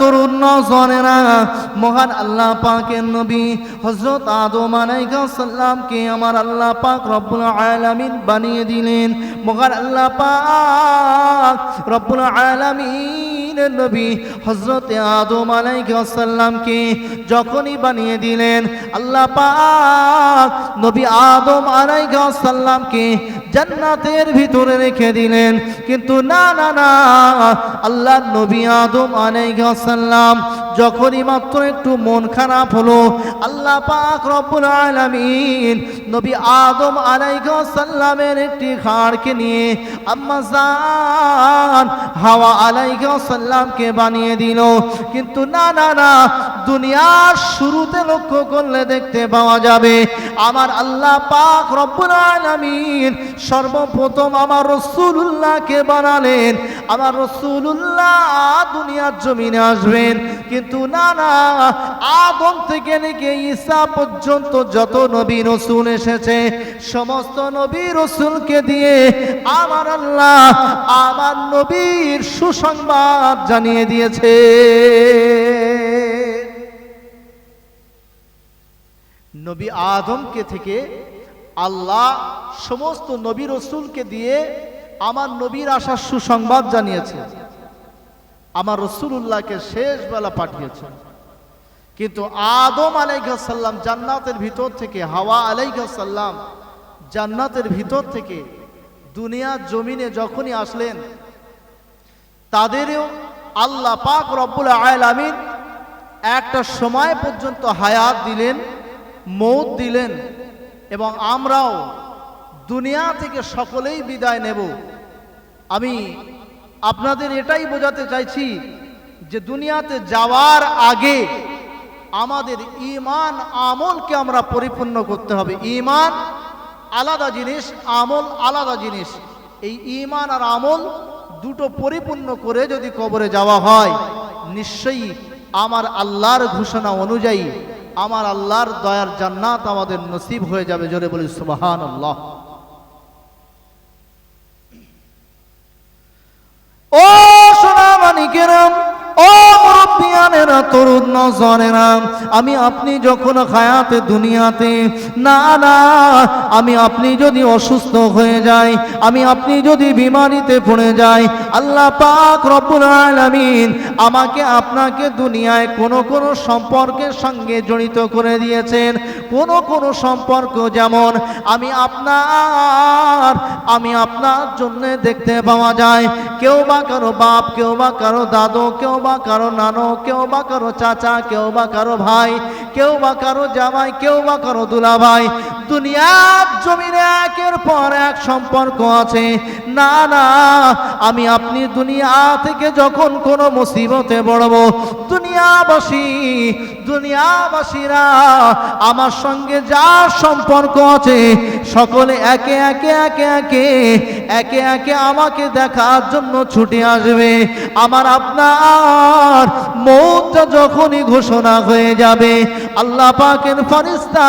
তরুণ নজনেরা মহান আল্লাহ পাকের নবী হজরত আদম আলাইসাল্লামকে আমার আল্লাহ পাক রব্বুল আলামিন বানিয়ে দিলেন। মহান আল্লাহ পাক রব্বুল আলামিনের নবী হজরত আদম আলাইসাল্লামকে যখনই বানিয়ে দিলেন, আল্লাহ পাক নবী আদম আলাইসাল্লামকে জান্নাতের ভিতরে রেখে দিলেন। কিন্তু না না না আল্লাহ নবী আদম আলাইসাল্লাম যখনই মাত্র একটু মন খারাপ হলো, আল্লাহ পাক রব্বুল আলামিন নবী আদম আলাইসাল্লামের একটি খাড়কে নিয়ে আম্মা জান হাওয়া আলাইসাল্লামকে বানিয়ে দিল। কিন্তু না না না, দুনিয়ার শুরুতে লক্ষ্য করলে দেখতে পাওয়া যাবে, আমার আল্লাহ পাক রব্বুল আলামিন সর্বপ্রথম আমার রসুল্লাহকে বানালেন। আমার রসুল্লাহ দুনিয়ার জমিনে আসবেন। কিন্তু না না, আদম থেকে নাকি ঈসা পর্যন্ত যত নবী রসুল এসেছে, সমস্ত নবী রসুলকে দিয়ে আমার আল্লাহ আমার নবীর সুসংবাদ জানিয়ে দিয়েছে। নবী আদমকে থেকে আল্লাহ সমস্ত নবী রসুলকে দিয়ে আমার নবীর আসার সুসংবাদ জানিয়েছে। আমার রসুল্লাহকে শেষ বেলা পাঠিয়েছেন কিন্তু আদম আলাইসাল্লাম জান্নাতের ভিতর থেকে, হাওয়া আলাইসাল্লাম জান্নাতের ভিতর থেকে দুনিয়ার জমিনে যখনই আসলেন, তাদেরও আল্লাহ পাক রব্বুল আলামিন একটা সময় পর্যন্ত হায়াত দিলেন মৌত দিলেন এবং আমরাও দুনিয়া থেকে সকলেই বিদায় নেব। আমি আপনাদের এটাই বোঝাতে চাইছি যে দুনিয়াতে যাওয়ার আগে আমাদের ইমান আমলকে আমরা পরিপূর্ণ করতে হবে। ইমান আলাদা জিনিস, আমল আলাদা জিনিস। এই ইমান আর আমল দুটো পরিপূর্ণ করে যদি কবরে যাওয়া হয়, নিশ্চয়ই আমার আল্লাহর ঘোষণা অনুযায়ী আমার আল্লাহর দয়ার জান্নাত আমাদের নসিব হয়ে যাবে। জোরে বলি সুবাহান আল্লাহ ও সোনা মানিকেরাম ও আমি আপনি যখন হায়াতে দুনিয়াতে, না না, আমি আপনি যদি অসুস্থ হয়ে যাই, আমি আপনি যদি বিমারিতে পড়ে যাই, আল্লাহ পাক রব্বুল আলামিন আমাকে আপনাকে দুনিয়ায় কোনো কোনো সম্পর্কের সঙ্গে জড়িত করে দিয়েছেন। কোনো কোনো সম্পর্ক যেমন আমি আপনার আমি আপনার জন্য দেখতে পাওয়া যায়। কেউ বা কারও বাপ, কেউ বা কারও দাদু, কেউ বা কারও নানো কেউ বা কারও চাচা, কেউ বা কারও ভাই, কেউ বা কারও জামাই, কেউ বা কারও দুলা ভাই দুনিয়ার জমিনে একের পর এক সম্পর্ক আছে। না না, আমি আপনি দুনিয়া থেকে যখন কোনো মুসিবতে পড়ব, দুনিয়াবাসী দুনিয়াবাসীরা, আমার সঙ্গে যার সম্পর্ক আছে, সকলে একে একে একে একে একে একে আমাকে দেখার জন্য ছুটে আসবে। আমার আপনার মৌতটা যখনই ঘোষণা হয়ে যাবে, আল্লাহ পাকের ফরিস্তা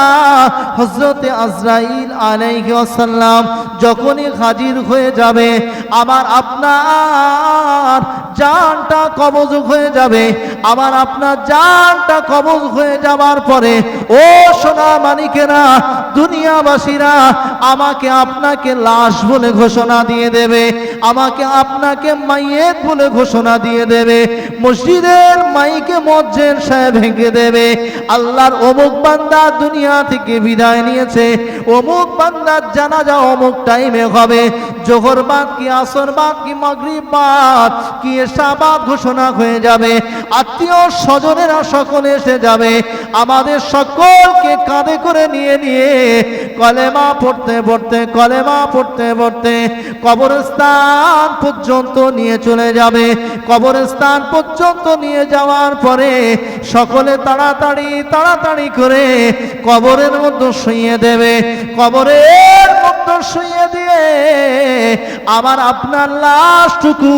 হজরতে আজরাইল আলাইহি ওয়াসাল্লাম যখনই হাজির হয়ে যাবে, আমার আপনার জানটা কবজ হয়ে যাবে। আমার আপনার জানটা কবজ হয়ে যাবার পরে, ও সোনা মানিকেরা, দুনিয়াবাসীরা, আমাকে আপনাকে লাশ বলে ঘোষণা দিয়ে দেবে। আমাকে আপনাকে মাইয়েত বলে ঘোষণা দিয়ে দেবে। মসজিদের মাইকে মজ্জের সাহেব ভেঙে দেবে। আল্লাহর অমুক বান্দা দুনিয়া থেকে বিদায় নিয়েছে। অমুক বান্দার জানাজা অমুক টাইমে হবে। জোহর বাদ কি আসর বাদ কি মাগরিব বাদ কি এসাবাদ ঘোষণা হয়ে যাবে। আত্মীয় স্বজনেরা সকলে এসে যাবে। আমাদের সকলকে কাঁধে করে নিয়ে নিয়ে কলেমা পড়তে পড়তে, কলেমা পড়তে পড়তে কবরস্থান পর্যন্ত নিয়ে চলে যাবে। কবরস্থান পর্যন্ত নিয়ে যাওয়ার পরে সকলে তাড়াতাড়ি তাড়াতাড়ি করে কবরের মধ্যে শুইয়ে দেবে। কবরের মধ্যে শুইয়ে দিয়ে আমার আপনার লাশটুকু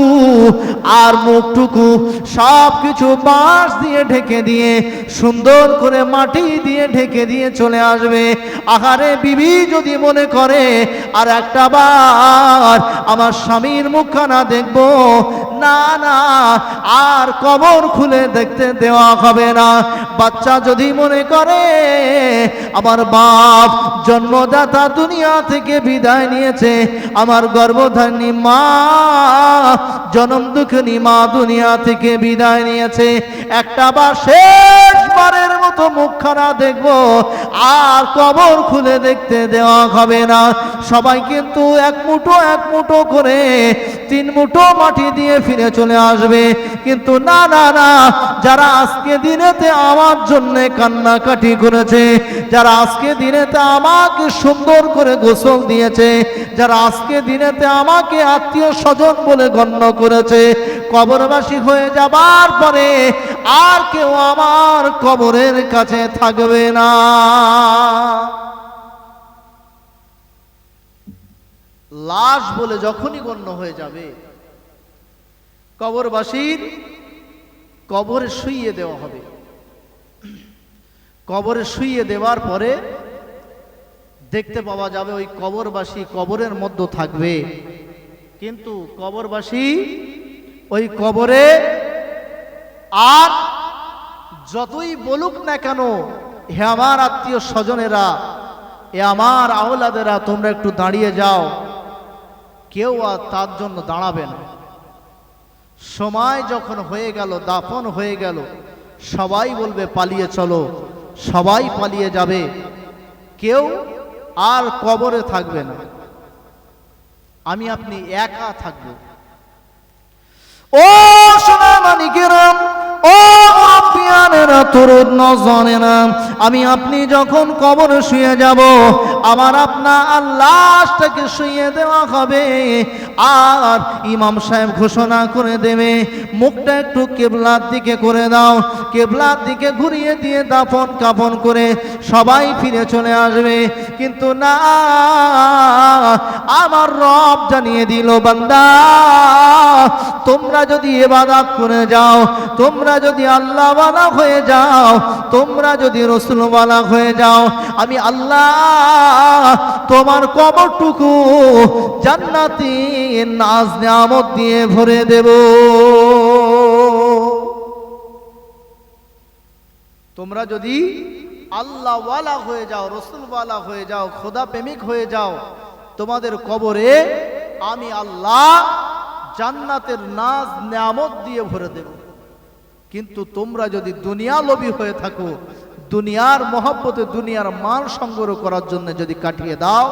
আর মুখটুকু সব কিছু বাঁশ দিয়ে ঢেকে দিয়ে, সুন্দর করে মাটি দিয়ে ঢেকে দিয়ে চলে আসবে। আহারে বিবি যদি মনে করে, আর একটা বার আমার স্বামীর মুখখানা দেখব। না না, আর কবর খুলে দেখতে দেওয়া হবে না। বাচ্চা যদি মনে করে, আমার বাপ জন্মদাতা দুনিয়া থেকে বিদায় নিয়েছে, আমার গর্ভধারিণী মা জনম দুঃখিনী মা দুনিয়া থেকে বিদায় নিয়েছে। একটা বার শেষবারের মতো মুখখানা দেখব, আর কবর খুলে দেখতে দেওয়া হবে না। সবাই কিন্তু এক মুঠো এক মুঠো করে তিন মুঠো মাটি দিয়ে ফিরে চলে আসবে। কিন্তু না না না, যারা আজকে দিনেতে আমার জন্য কান্নাকাটি করেছে, যারা আজকে দিনেতে আমাকে সুন্দর করে গোসল দিয়েছে, যারা আজকে দিনেতে আমাকে আত্মীয় স্বজন বলে গণ্য করেছে কবরবাসী হয়ে যাবার পরে আর কেউ আমার কবরের কাছে থাকবে না। লাশ বলে যখনই গণ্য হয়ে যাবে, কবরবাসীর কবরে শুইয়ে দেওয়া হবে। কবরে শুইয়ে দেওয়ার পরে দেখতে পাওয়া যাবে ওই কবরবাসী কবরের মধ্যে থাকবে। কিন্তু কবরবাসী ওই কবরে আর যতই বলুক না কেন, হে আমার আত্মীয় স্বজনেরা, এ আমার আওলাদেরা, তোমরা একটু দাঁড়িয়ে যাও। কেউ আর তার জন্য দাঁড়াবে না। সময় যখন হয়ে গেল, দাফন হয়ে গেল, সবাই বলবে, পালিয়ে চলো, সবাই পালিয়ে যাবে। কেউ আর কবরে থাকবে না। আমি আপনি একা থাকব। ও সোনা মানিকেরাম ও মুরব্বিয়ানেরা তরুণ নজনেরা আমি আপনি যখন কবরে শুয়ে যাব, আমার আপনা আল্লাহটাকে শুয়ে দেওয়া হবে। আর ইমাম সাহেব ঘোষণা করে দেবে, মুখটা একটু কেবলার দিকে করে দাও। কেবলার দিকে ঘুরিয়ে দিয়ে দাফন কাফন করে সবাই ফিরে চলে আসবে। কিন্তু না, আমার রব জানিয়ে দিল, বান্দা, তোমরা যদি এবাদাত করে যাও, তোমরা যদি আল্লাহওয়ালা হয়ে যাও, তোমরা যদি রসুলওয়ালা হয়ে যাও, আমি আল্লাহ তোমার কবরটুকু জান্নাতি নাজ নিয়ামত দিয়ে ভরে দেব। তোমরা যদি আল্লাহওয়ালা হয়ে যাও, রসুলওয়ালা হয়ে যাও খোদা প্রেমিক হয়ে যাও, তোমাদের কবরে আমি আল্লাহ জান্নাতের নাজ নিয়ামত দিয়ে ভরে দেব। কিন্তু তোমরা যদি দুনিয়া লোভী হয়ে থাকো, দুনিয়ার মহব্বতে, দুনিয়ার মান সংগ্রহ করার জন্য যদি কাটিয়ে দাও,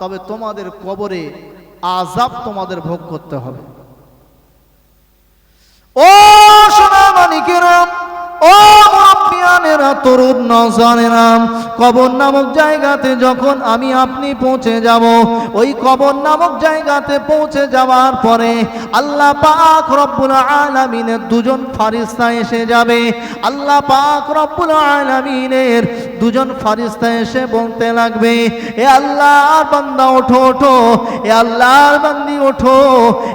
তবে তোমাদের কবরে আজাব তোমাদের ভোগ করতে হবে। ও সোনা মানিকের ও মুরব্বিয়ানেরা তরুণ নজনেরা কবর নামক জায়গাতে যখন আমি আপনি পৌঁছে যাব, ওই কবর নামক জায়গাতে পৌঁছে যাওয়ার পরে আল্লাহ পাক রব্বুল আলামিনের দুজন ফারিস্তা এসে যাবে। আল্লাহ পাক রব্বুল আলামিনের দুজন ফারিস্তা এসে বলতে লাগবে, এ আল্লাহর বান্দা, ওঠো ওঠো। এ আল্লাহর বান্দি, ওঠো।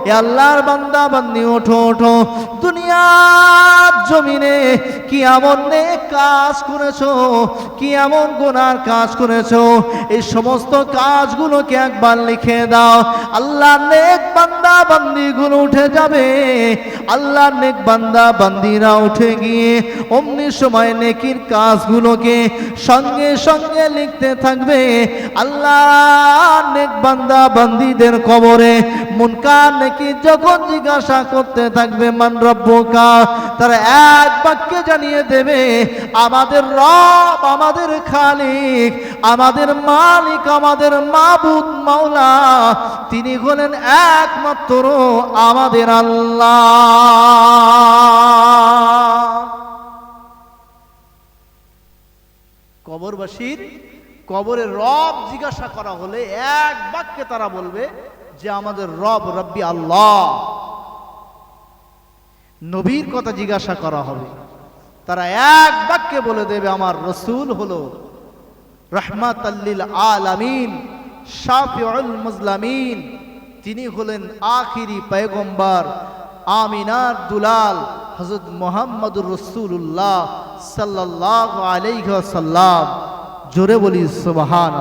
এ আল্লাহর বান্দা, বান্দি, ওঠো ওঠো। দুনিয়ার জমিনে কি এমন নেক কাজ করেছ? কি এমন গোনার কাজ করেছ? এই সমস্ত কাজগুলোকে একবার লিখে দাও। আল্লাহ নেক বান্দা বান্দিগুলো উঠে যাবে। আল্লাহ নেক বান্দা, বান্দিরা উঠে গিয়ে অমনি সময় নেকির কাজগুলোকে সঙ্গে সঙ্গে লিখতে থাকবে। আল্লাহ নেক বান্দা, বান্দিদের কবরে মুনকার নেকি যখন জিজ্ঞাসা করতে থাকবে, মান রব্বকা, তারা এক বাক্যে জানিয়ে দেবে, আমাদের রব আমাদের খালিক, আমাদের মালিক আমাদের মাবুদ মাওলা, তিনি হলেন একমাত্র আমাদের আল্লাহ। কবরবাসীর কবরের রব জিজ্ঞাসা করা হলে এক বাক্যে তারা বলবে যে আমাদের রব রব্বি আল্লাহ। নবীর কথা জিজ্ঞাসা করা হবে। তারা এক বাক্যে বলে দেবে আমার রসুল হলো রহমাত আলামিন, শাফিউল মুজলামিন তিনি হলেন আখিরি পয়গম্বর, আমিনার দুলাল হজরত মোহাম্মদুর রসুল্লাহ সাল্লাহ আলাইসাল্লাম জোরে বলি সুবাহান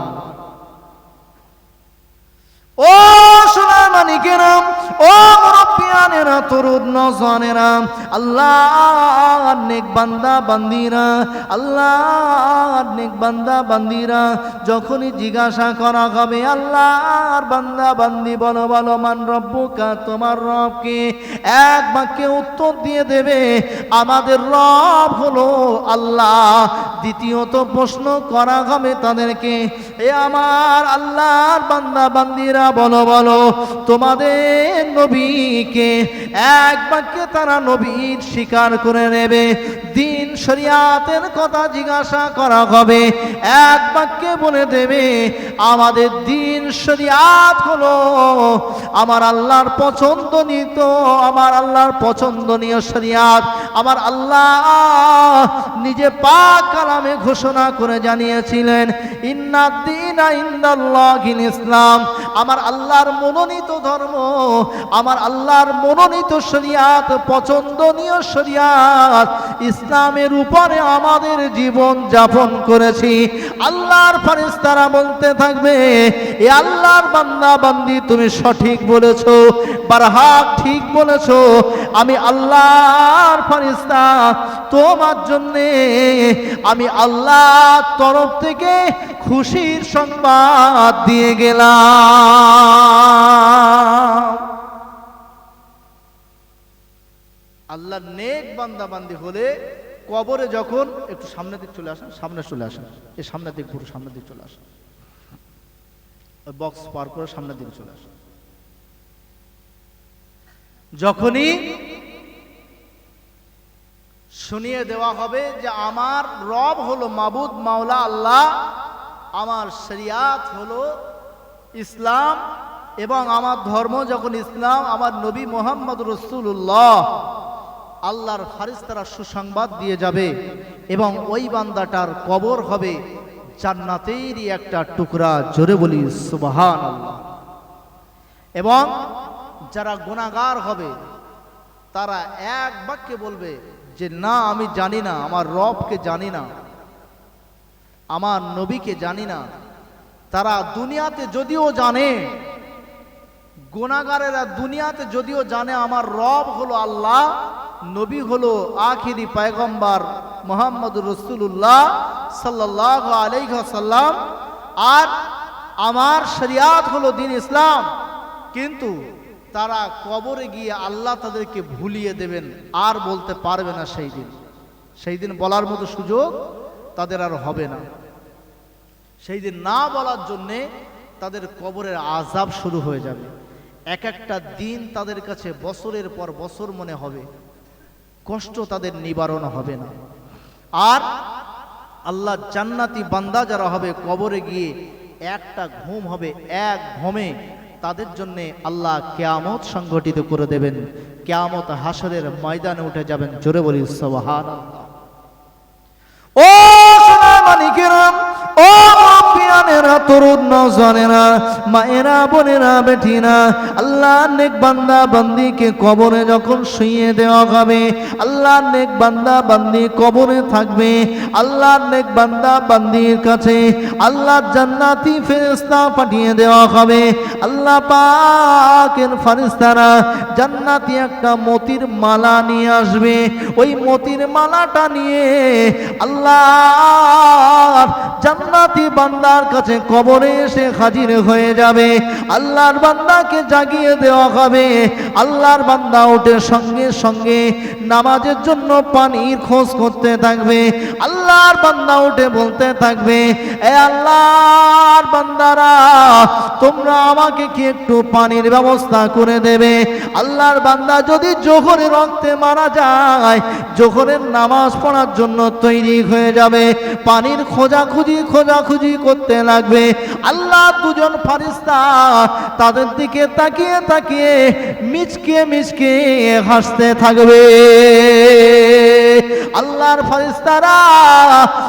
ও আল্লাহ বান্দিরা আল্লাহ বান্দিরা, যখনই জিজ্ঞাসা করা হবে, আল্লাহর বান্দা, বান্দি বলো বলো, মান রব্বুকা, তোমার রবকে এক বাক্যে উত্তর দিয়ে দেবে, আমাদের রব হলো আল্লাহ। দ্বিতীয়ত প্রশ্ন করা হবে তাদেরকে এ আমার আল্লাহর বান্দা, বান্দিরা, বলো বলো তোমাদের নবীকে এক বাক্যে তারা নবীর স্বীকার করে নেবে। দিন শরিয়াতের কথা জিজ্ঞাসা করা হবে। এক বাক্যে বলে দেবে, আমাদের দিন শরিয়াত হলো। আমার আল্লাহর পছন্দনীত আমার আল্লাহর পছন্দনীয় শরিয়াত। আমার আল্লাহ নিজে পাক কালামে ঘোষণা করে জানিয়েছিলেন ইন্নাদ্দিন ইন্দাল্লাহিল ইসলাম। আমার আল্লাহর মনোনীত ধর্ম, আমার আল্লাহর মনোনীত শরিয়াত, পছন্দনীয় শরিয়াত ইসলামের উপরে আমাদের জীবন যাপন করেছি। আল্লাহর ফারিস্তারা বলতে থাকবে, এ আল্লাহর বান্দা, বান্দি, তুমি সঠিক বলেছ, বারহাক ঠিক বলেছ। আমি আল্লাহর ফারিস্তা তোমার জন্যে আমি আল্লাহর তরফ থেকে খুশির সংবাদ দিয়ে গেলাম। আল্লাহ নেক বান্দা, বান্দি হলে কবরে যখন একটু সামনের দিক চলে আসেন, সামনে চলে আসেন। এই সামনের দিক পুরো সামনের দিক চলে আসেন। বক্স পার করে সামনের দিকে চলে আসেন। যখনই শুনিয়ে দেওয়া হবে যে আমার রব হলো মাবুদ, মাওলা আল্লাহ, আমার শরিয়াত হলো ইসলাম এবং আমার ধর্ম যখন ইসলাম, আমার নবী মোহাম্মদ রসুল্লাহ আল্লাহর ফারিস্তারা সুসংবাদ দিয়ে যাবে এবং ওই বান্দাটার কবর হবে জান্নাতেরই একটা টুকরা। জোরে বলি সুবাহান এবং যারা গুণাগার হবে, তারা এক বাক্যে বলবে যে, না, আমি জানি না, আমার রবকে জানি না, আমার নবীকে জানি না। তারা দুনিয়াতে যদিও জানে গুণাগারেরা দুনিয়াতে যদিও জানে, আমার রব হলো আল্লাহ নবী হলো আখিরি পায়গম্বার মোহাম্মদ রসুল্লাহ সাল্লাহ আলাইসাল্লাম আর আমার শরিয়াত হলো দিন ইসলাম। কিন্তু তারা কবরে গিয়ে আল্লাহ তাদেরকে ভুলিয়ে দেবেন, আর বলতে পারবে না সেই দিন। সেই দিন বলার মতো সুযোগ তাদের আর হবে না। সেই দিন না বলার জন্যে তাদের কবরের আজাব শুরু হয়ে যাবে। এক একটা দিন তাদের কাছে বছরের পর বছর মনে হবে। কষ্ট তাদের নিবারণ হবে না। আর আল্লাহ জান্নাতি বান্দা যারা হবে, কবরে গিয়ে একটা ঘুম হবে, এক ঘুমে তাদের জন্য আল্লাহ কেয়ামত সংগঠিত করে দেবেন। কেয়ামত হাসরের ময়দানে উঠে যাবেন। জোরে বলি সবহান ও সোনামানিকেরা ও পিয়ানেরা তরুণ নজনেরা মায়েরা, বোনেরা বেঠিনা আল্লাহ নেক বান্দা বান্দিকে কবরে যখন শুইয়ে দেওয়া হবে, আল্লাহ নেক বান্দা বান্দি কবরে থাকবে, আল্লাহ নেক বান্দা বান্দির কাছে, আল্লাহ জান্নাতি ফেরেশতা পাঠিয়ে দেওয়া হবে। আল্লাহ পাকের ফারিস্তারা জান্নাতি একটা মতির মালা নিয়ে আসবে। ওই মতির মালাটা নিয়ে আল্লাহ জান্নাতি বান্দার কাছে কবরে এসে হাজির হয়ে যাবে। আল্লাহর বান্দাকে জাগিয়ে দেওয়া হবে। আল্লাহর বান্দা ওঠে সঙ্গে সঙ্গে নামাজের জন্য পানির খোঁজ করতে থাকবে। আল্লাহর বান্দা উঠে বলতে থাকবে, এ আল্লাহর বান্দারা, তোমরা আমাকে কি একটু পানির ব্যবস্থা করে দেবে? আল্লাহর বান্দা যদি জোহরের রক্তে মারা যায়, জোহরের নামাজ পড়ার জন্য তৈরি হয়ে যাবে। পানির খোঁজাখুঁজি খোঁজাখুঁজি করতে লাগবে। আল্লাহ দুজন ফারিস্তা তাদের দিকে তাকিয়ে তাকিয়ে মিচকে মিচকে হাসতে থাকবে। আল্লাহর ফারিস্তারা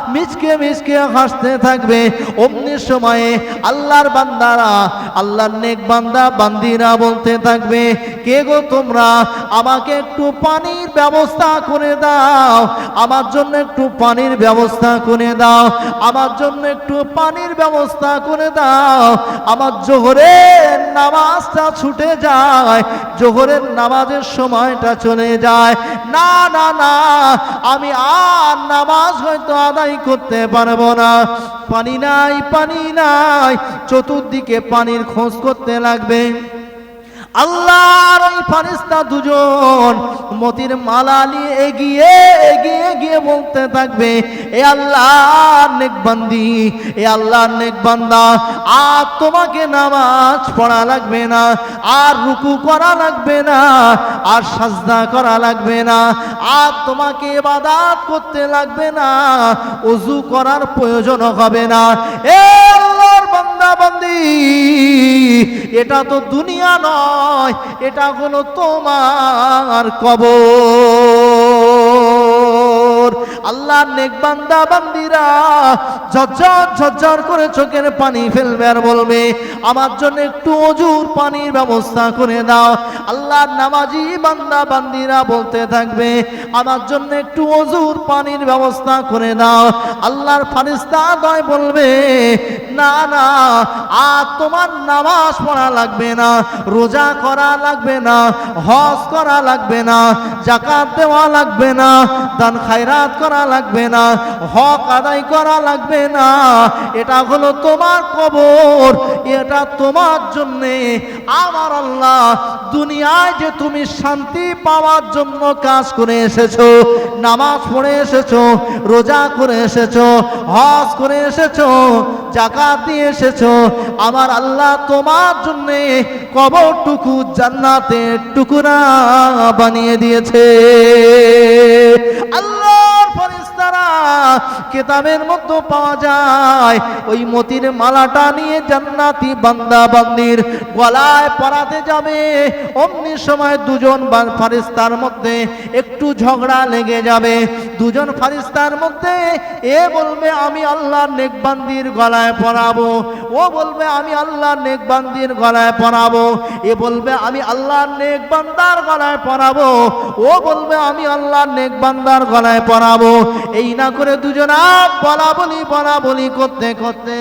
মিচকে মিচকে হাসতে থাকবে। অমনি সময়ে আল্লাহর বান্দারা, আল্লাহর নেক বান্দা, বান্দিরা বলতে থাকবে, কে গো তোমরা? আমাকে একটু পানির ব্যবস্থা করে দাও। আমার জন্য একটু পানির ব্যবস্থা করে দাও। আমার জন্য একটু পানির ব্যবস্থা করে দাও। আমার জোহরের নামাজটা ছুটে যায়। জোহরের নামাজের সময়টা চলে যায়। না না না আমি আর নামাজ হয়তো আদায় করতে পারব না। পানি নাই পানি নাই, চতুর্দিকে পানির খোঁজ করতে লাগবে। আল্লাহর ওই ফারিস্তা দুজন মতির মালা নিয়ে এগিয়ে এগিয়ে গিয়ে বলতে থাকবে, এ আল্লাহর নেকবান্দি, এ আল্লাহর নেকবান্দা, আর তোমাকে নামাজ পড়া লাগবে না, আর রুকু করা লাগবে না, আর সাজদা করা লাগবে না, আর তোমাকে ইবাদত করতে লাগবে না ওযু করার প্রয়োজন হবে না। এ আল্লাহর বান্দি এটা তো দুনিয়া নয় এটা হলো তোমার কবর। আল্লাহর নেক বান্দা, বান্দিরা, ঝরঝর ঝরঝর করে চোখের পানি ফেলবে আর বলবে, আমার জন্য একটু অজুর পানির ব্যবস্থা করে দাও। আল্লাহর নামাজি বান্দা, বান্দিরা বলতে থাকবে, আমার জন্য একটু অজুর পানির ব্যবস্থা করে দাও। আল্লাহর ফারিস্তা দয় বলবে, না না, আর তোমার নামাজ পড়া লাগবে না, রোজা করা লাগবে না, হজ করা লাগবে না জাকাত দেওয়া লাগবে না, দান খায়রাত করা লাগবে না। হক আদায় করা লাগবে না। এটা হলো তোমার কবর। এটা তোমার জন্যে। আমার আল্লাহ, দুনিয়ায় যে তুমি শান্তি পাওয়ার জন্য কাজ করে এসেছ, নামাজ পড়ে এসেছ, রোজা করে এসেছ, হজ করে এসেছ জাকাত দিয়ে এসেছ, আমার আল্লাহ তোমার জন্য কবরটুকু জান্নাতের টুকুরা বানিয়ে দিয়েছে। ফেরেশতারা কিতাবের মধ্যে পাওয়া যায়, ওই মতির মালাটা নিয়ে জান্নাতি বান্দা বান্দির গলায় পরাতে যাবে। অমনি সময় দুজন ফারিস্তার মধ্যে একটু ঝগড়া লেগে যাবে। দুজন ফারিস্তার মধ্যে, এ বলবে, আমি আল্লাহর নেকবান্দির গলায় পরাবো। ও বলবে, আমি আল্লাহর নেকবান্দির গলায় পরাবো। এ বলবে, আমি আল্লাহর নেকবান্দার গলায় পরাবো। ও বলবে, আমি আল্লাহর নেকবান্দার গলায় পরাবো। এই না করে দুজনা বলা বলি বলা বলি করতে করতে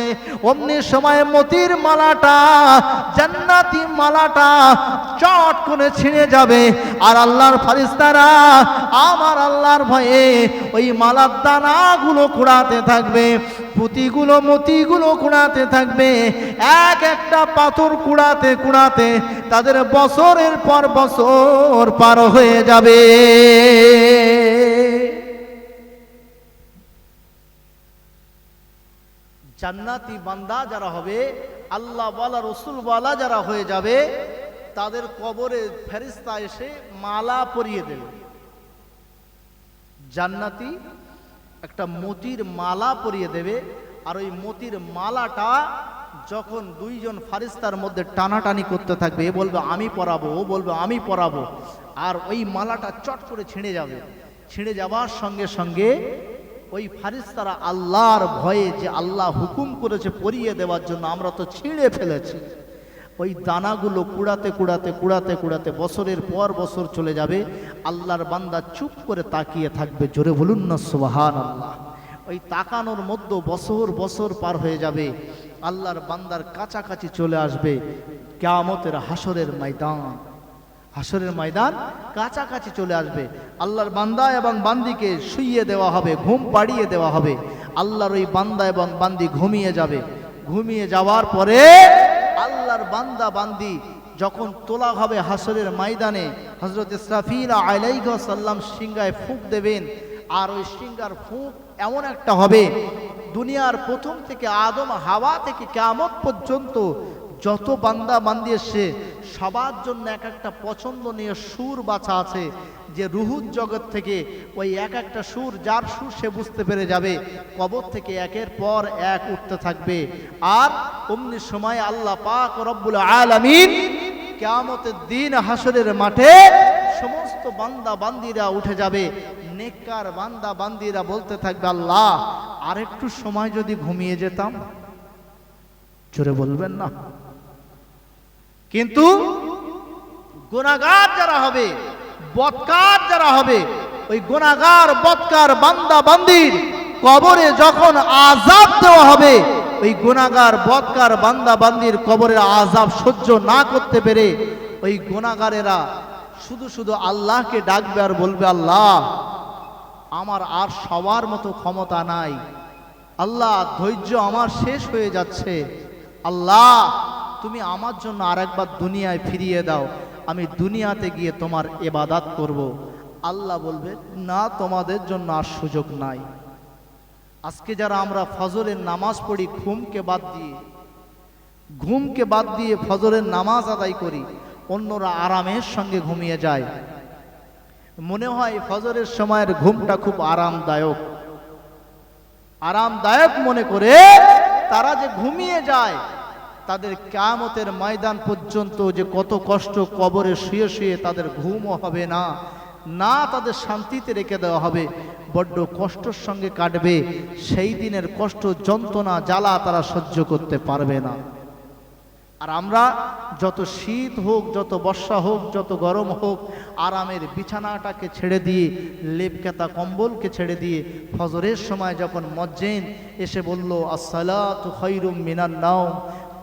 অমনি সময় মতির মালাটা, জান্নাতি মালাটা চট করে ছিঁড়ে যাবে। আর আল্লাহর ফারিস্তারা আমার আল্লাহর ভয়ে ওই মালার দানাগুলো কুড়াতে থাকবে, পুঁতিগুলো, মতিগুলো কুড়াতে থাকবে, এক একটা পাথর কুড়াতে কুড়াতে তাদের বছরের পর বছর পার হয়ে যাবে। জান্নাতি বান্দা যারা হবে, আল্লাহ ওয়ালা, রসুল ওয়ালা যারা হয়ে যাবে, তাদের কবরে ফেরিস্তা এসে মালা পরিয়ে দেবে। জান্নাতি একটা মতির মালা পরিয়ে দেবে, আর ওই মতির মালাটা যখন দুইজন ফারিস্তার মধ্যে টানাটানি করতে থাকবে, এ বলবে, আমি পরাবো, ও বলবে, আমি পরাবো। আর ওই মালাটা চট করে ছিঁড়ে যাবে। ছিঁড়ে যাওয়ার সঙ্গে সঙ্গে ওই ফারিস্তারা আল্লাহর ভয়ে যে আল্লাহ হুকুম করেছে পরিয়ে দেওয়ার জন্য আমরা তো ছিঁড়ে ফেলেছি। ওই দানাগুলো কুড়াতে কুড়াতে কুড়াতে কুড়াতে বছরের পর বছর চলে যাবে। আল্লাহর বান্দা চুপ করে তাকিয়ে থাকবে, জোরে বলুন না সুবাহান আল্লাহ ওই তাকানোর মধ্যে বছর বছর পার হয়ে যাবে। আল্লাহর বান্দার কাছাকাছি চলে আসবে। কেয়ামতের হাসরের ময়দান। হাসরের ময়দান কাছাকাছি চলে আসবে। আল্লাহর বান্দা এবং বান্দিকে শুইয়ে দেওয়া হবে, ঘুম পাড়িয়ে দেওয়া হবে। আল্লাহর ওই বান্দা এবং বান্দি ঘুমিয়ে যাবে। ঘুমিয়ে যাওয়ার পরে আল্লাহর বান্দা, বান্দি যখন তোলা হবে হাসরের ময়দানে হজরত ইসরাফিল আলাইহ সাল্লাম সিংগায় ফুঁক দেবেন। আর ওই সিঙ্গার ফুঁক এমন একটা হবে, দুনিয়ার প্রথম থেকে আদম হাওয়া থেকে কেমন পর্যন্ত যত বান্দা বান্দি এসছে সবার জন্য এক একটা পছন্দনীয় সুর বাছা আছে যে রুহুর জগৎ থেকে ওই এক একটা সুর যার সুর সে বুঝতে পেরে যাবে, কবর থেকে একের পর এক উঠতে থাকবে। আর অমনি সময় আল্লাহ পাক রব্বুল আলামিন কেয়ামতের দিন হাসরের মাঠে সমস্ত বান্দা বান্দিরা উঠে যাবে। নেককার বান্দা বান্দিরা বলতে থাকবে, আল্লাহ আর একটু সময় যদি ঘুমিয়ে যেতাম? জোরে বলবেন না। কিন্তু গুণাগার যারা হবে, বৎকার যারা হবে, ওই গুণাগার বৎকার বান্দা বান্দির কবরে যখন আজাব দেওয়া হবে, ওই গুণাগার বৎকার বান্দা বান্দির কবরের আজাব সহ্য না করতে পেরে ওই গুণাগারেরা শুধু শুধু আল্লাহকে ডাকবে আর বলবে, আল্লাহ, আমার আর সবার মতো ক্ষমতা নাই। আল্লাহ, ধৈর্য আমার শেষ হয়ে যাচ্ছে। আল্লাহ তুমি আমার জন্য আরেকবার দুনিয়ায় ফিরিয়ে দাও। আমি দুনিয়াতে গিয়ে তোমার এবাদাত করব। আল্লাহ বলবে, না, তোমাদের জন্য আর সুযোগ নাই। আজকে যারা আমরা ফজরের নামাজ পড়ি, ঘুমকে বাদ দিয়ে, ঘুমকে বাদ দিয়ে ফজরের নামাজ আদায় করি, অন্যরা আরামের সঙ্গে ঘুমিয়ে যায়। মনে হয় ফজরের সময়ের ঘুমটা খুব আরামদায়ক। আরামদায়ক মনে করে তারা যে ঘুমিয়ে যায় তাদের কামতের ময়দান পর্যন্ত যে কত কষ্ট কবরে শুয়ে শুয়ে তাদের ঘুমও হবে না না তাদের শান্তিতে রেখে দেওয়া হবে, বড্ড কষ্টর সঙ্গে কাটবে, সেই দিনের কষ্ট যন্ত্রণা জ্বালা তারা সহ্য করতে পারবে না। আর আমরা যত শীত হোক, যত বর্ষা হোক, যত গরম হোক, আরামের বিছানাটাকে ছেড়ে দিয়ে, লেপকেতা কম্বলকে ছেড়ে দিয়ে, ফজরের সময় যখন মজ্জেন এসে বলল, আসসালাতু খৈরুম মিনান নাও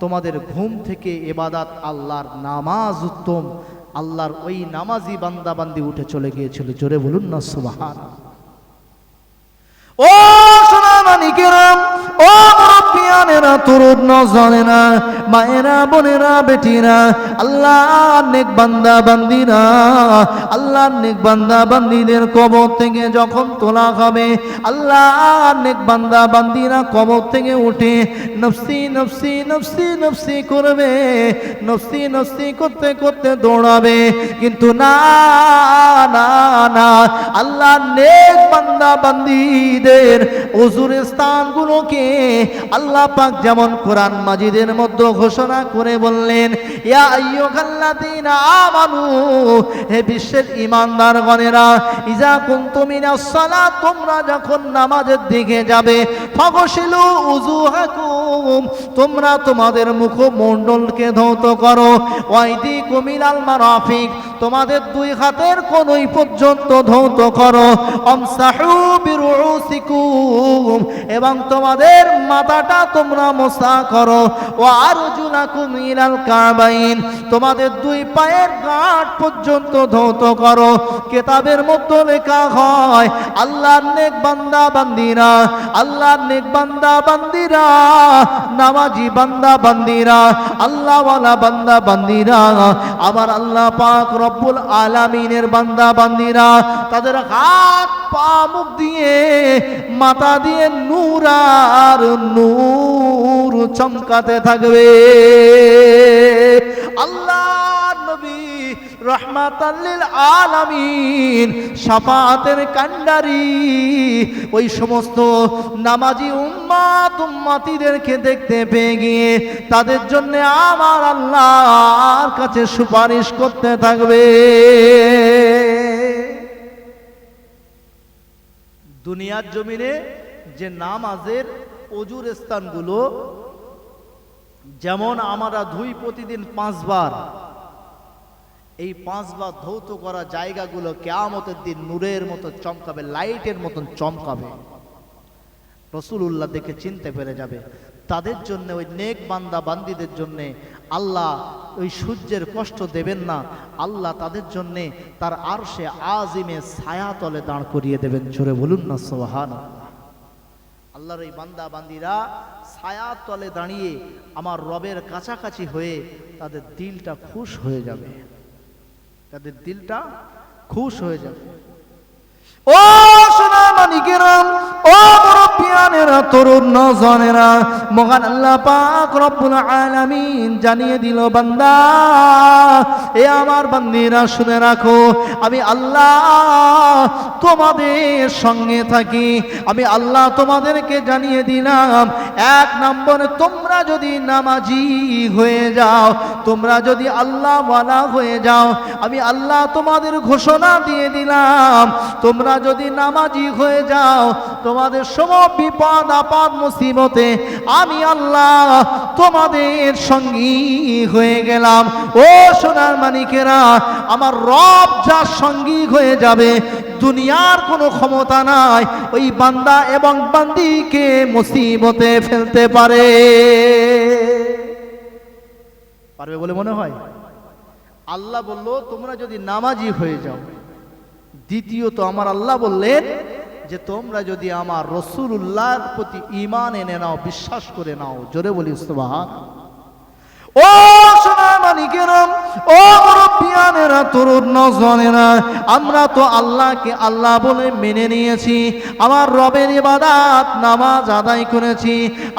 তোমাদের ঘুম থেকে এবাদাত আল্লাহর নামাজ উত্তম। আল্লাহর ওই নামাজি বান্দাবান্দি উঠে চলে গিয়েছিল। জোরে বলুন না সুবাহান ও সোনা মানিকেরাম ও মুরব্বিয়ানেরা তরুণ নজনেরা মায়েরা, বোনেরা, বেটিরা আল্লাহ নেক বান্দা, বান্দিরা আল্লাহ নেক বান্দা, বান্দিদের কবর থেকে যখন তোলা হবে আল্লাহ নেক বান্দা, বান্দিরা কবর থেকে উঠে নফসি নফসি নফসি নফসি করবে, নফসি নফসি করতে করতে দৌড়াবে। কিন্তু না না না আল্লাহ নেক বান্দা, বান্দিদের অজুর স্থানগুলোকে আল্লাহ পাক যেমন কোরআন মাজিদের মধ্যে ঘোষণা করে বললেন হে বিশ্বের ইজা তোমরা যখন নামাজের দিকে যাবে তোমরা তোমাদের ধৌত করো ওয়াইদি কুমিলাল মারাফিক, তোমাদের দুই হাতের কোনই পর্যন্ত ধৌত করো অমসাহু বিরুসিকুম এবং তোমাদের মাথাটা তোমরা মোসা করো। ও আরজুলাকুম ইলাল কাবাইন, তোমাদের দুই পায়ের গাঁট পর্যন্ত ধৌত করো। কেতাবের মধ্যে লেখা হয়, আল্লাহর নেক বান্দা বান্দিরা, আল্লাহর নেক বান্দা বান্দিরা, নামাজি বান্দা বান্দিরা, আল্লাহওয়ালা বান্দা বান্দিরা আবার আল্লাহ পাক রব্বুল আলামিনের বান্দা বান্দিরা, তাদের হাত পা মুখ দিয়ে, মাথা দিয়ে নূর আর নূর চমকাতে থাকবে। আল্লাহ নবী রহমাতাল্লিল আলামিন সাফাতের কান্ডারি ওই সমস্ত নামাজি উম্মাত উম্মাতিদেরকে দেখতে পেয়ে গিয়ে তাদের জন্য আমার আল্লাহর কাছে সুপারিশ করতে থাকবে। দুনিয়ার জমিনে যে নামাজের অজুর স্থানগুলো, যেমন আমরা ধুই প্রতিদিন পাঁচবার, এই পাঁচবার ধৌত করা জায়গাগুলো কেয়ামতের দিন নূরের মতো চমকাবে, লাইটের মতন চমকাবে। রসুল উল্লাহ দেখে চিনতে পেরে যাবে। তাদের জন্য ওই নেক বান্দা বান্দিদের জন্যে আল্লাহ ওই সূর্যের কষ্ট দেবেন না। আল্লাহ তাদের জন্যে তার আরশে আজিমে ছায়া তলে দাঁড় করিয়ে দেবেন। জোরে বলুন না সোহান আল্লাহর এই বান্দা, বান্দিরা ছায়ার তলে দাঁড়িয়ে আমার রবের কাছাকাছি হয়ে তাদের দিলটা খুশ হয়ে যাবে। তাদের দিলটা খুশ হয়ে যাবে। ও সোনা মানিকেরাম ও তরুণ নজনেরা মহান আল্লাহ পাক রব্বুল আলামিন জানিয়ে দিল, বান্দা, এ আমার বান্দিরা শুনে রাখো, আমি আল্লাহ তোমাদের সঙ্গে থাকি, আমি আল্লাহ তোমাদেরকে জানিয়ে দিলাম, এক নম্বরে তোমরা যদি নামাজি হয়ে যাও, তোমরা যদি আল্লাহ ওয়ালা হয়ে যাও, আমি আল্লাহ তোমাদের ঘোষণা দিয়ে দিলাম, তোমরা তোমরা যদি নামাজি হয়ে যাও, তোমাদের সম বিপদ, আপদ, মুসিবতে আমি আল্লাহ তোমাদের সঙ্গী হয়ে গেলাম। ও সোনার মানিকেরা, আমার রব যার সঙ্গী হয়ে যাবে, দুনিয়ার কোনো ক্ষমতা নাই, ওই বান্দা এবং বান্দিকে মুসিবতে ফেলতে পারে। পারবে বলে মনে হয়? আল্লাহ বলল, তোমরা যদি নামাজি হয়ে যাও দ্বিতীয়ত আমার আল্লাহ বললেন যে তোমরা যদি আমার রসুল উল্লাহর প্রতি ইমান এনে নাও, বিশ্বাস করে নাও, জোরে বলি সুবহান ও সোনার মানিকেরা ও মুরব্বিয়ানেরা, তরুণ নজনেরা, আমরা তো আল্লাহকে আল্লাহ বলে মেনে নিয়েছি, আমার রবের ইবাদাত নামাজ আদায় করেছি,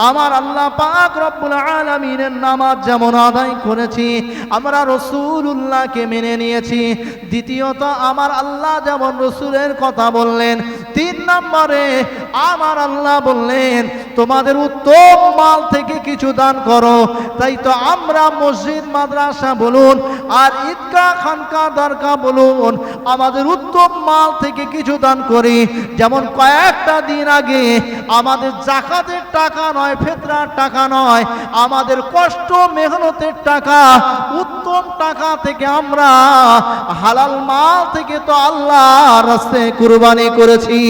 আমার আল্লাহ পাক রব্বুল আলামিনের নামাজ যেমন আদায় করেছি, আমরা রসুলুল্লাহকে মেনে নিয়েছি। দ্বিতীয়ত, আমার আল্লাহ যেমন রসুলের কথা বললেন, তিন নম্বরে, আমার আল্লাহ বললেন, তোমাদের উত্তম মাল থেকে কিছু দান করো, তাই তো আমরা মসজিদ, মাদ্রাসা বলুন আর ঈদগাহ খানকা দরগা বলুন, আমাদের উত্তম মাল থেকে কিছু দান করি। যেমন কয়েকটা দিন আগে আমাদের জাকাতের টাকা নয়, ফেতরার টাকা নয়, আমাদের কষ্ট, মেহনতের টাকা, উত্তম টাকা থেকে আমরা হালাল মাল থেকে তো আল্লাহ রাস্তায় কুরবানি করেছি।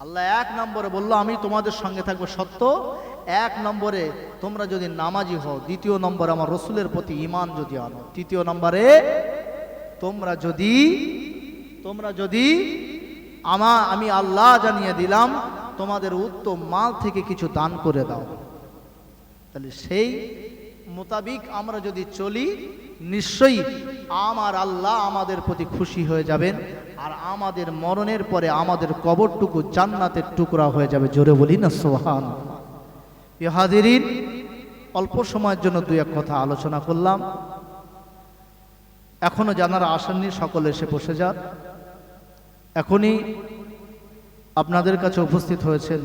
আল্লাহ এক নম্বরে বলল, আমি তোমাদের সঙ্গে থাকব সত্য। এক নম্বরে, তোমরা যদি নামাজি হও, দ্বিতীয় নম্বরে আমার রসুলের প্রতি ইমান যদি আনো। তৃতীয় নম্বরে, তোমরা যদি তোমরা যদি আমা, আমি আল্লাহ জানিয়ে দিলাম, তোমাদের উত্তম মাল থেকে কিছু দান করে দাও। তাহলে সেই মোতাবিক আমরা যদি চলি, নিশ্চয়ই আমার আল্লাহ আমাদের প্রতি খুশি হয়ে যাবেন। আর আমাদের মরণের পরে আমাদের কবরটুকু জান্নাতের টুকরা হয়ে যাবে। জোরে বলি না সোহান হাজিরিন, অল্প সময়ের জন্য দুই এক কথা আলোচনা করলাম। এখনও জানারা আসেননি, সকলে এসে বসে যান। এখনই আপনাদের কাছে উপস্থিত হয়েছেন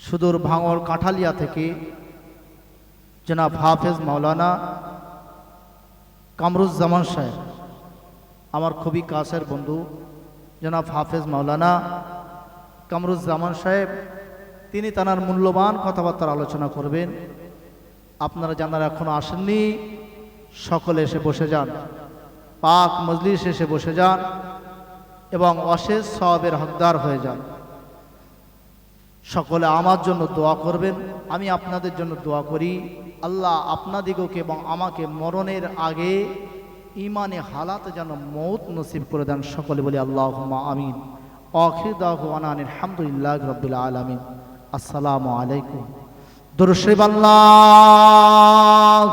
সুদূর ভাঙর কাঁঠালিয়া থেকে জনাব হাফেজ মাওলানা কামরুজ্জামান সাহেব। আমার খুবই কাছের বন্ধু, জনাব হাফেজ মাওলানা কামরুজ্জামান সাহেব। তিনি তার মূল্যবান কথাবার্তার আলোচনা করবেন। আপনারা জানারা এখনও আসেননি, সকলে এসে বসে যান। পাক মজলিস এসে বসে যান এবং অশেষ সবের হকদার হয়ে যান। সকলে আমার জন্য দোয়া করবেন, আমি আপনাদের জন্য দোয়া করি। আল্লাহ আপনাদিগকে এবং আমাকে মরণের আগে ইমানে হালাত যেন মৌত নসিব করে দেন সকলে বলি আল্লাহ আমিন। অখিদাহ আলহামদুলিল্লাহ রবিল আলমিন। আসসালামু আলাইকুম। দুরশিব আল্লাহ